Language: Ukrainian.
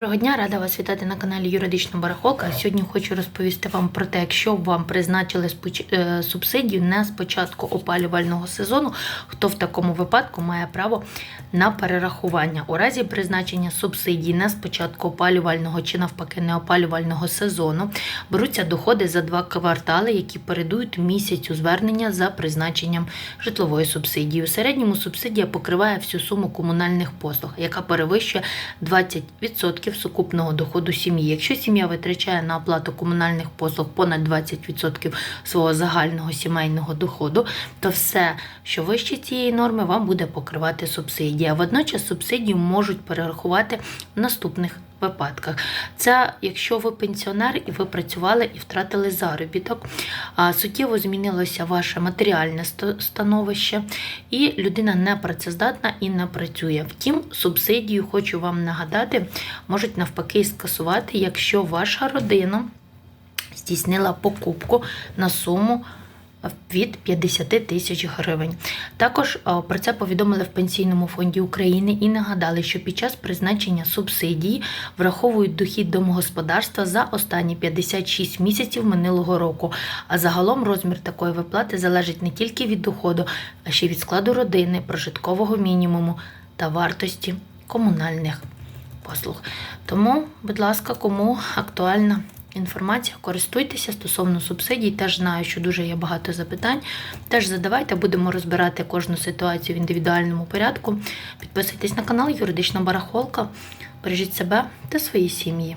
Доброго дня, рада вас вітати на каналі Юридична Барахолка. Сьогодні хочу розповісти вам про те, якщо вам призначили е, субсидію не з початку опалювального сезону, хто в такому випадку має право на перерахування. У разі призначення субсидії не з початку опалювального чи навпаки неопалювального сезону беруться доходи за два квартали, які передують місяцю звернення за призначенням житлової субсидії. У середньому субсидія покриває всю суму комунальних послуг, яка перевищує 20% сукупного доходу сім'ї. Якщо сім'я витрачає на оплату комунальних послуг понад 20% свого загального сімейного доходу, то все, що вище цієї норми, вам буде покривати субсидія. Водночас субсидію можуть перерахувати в наступних випадках. Це якщо ви пенсіонер і ви працювали і втратили заробіток, суттєво змінилося ваше матеріальне становище, і людина не працездатна і не працює. Втім, субсидію хочу вам нагадати, можуть навпаки скасувати, якщо ваша родина здійснила покупку на суму від 50 тисяч гривень. Також е, про це повідомили в Пенсійному фонді України і нагадали, що під час призначення субсидії враховують дохід домогосподарства за останні 56 місяців минулого року. А загалом розмір такої виплати залежить не тільки від доходу, а ще й від складу родини, прожиткового мінімуму та вартості комунальних послуг. Тому, будь ласка, кому актуальна інформація, користуйтеся стосовно субсидій. Теж знаю, що дуже є багато запитань. Теж задавайте, будемо розбирати кожну ситуацію в індивідуальному порядку. Підписуйтесь на канал Юридична Барахолка. Бережіть себе та свої сім'ї.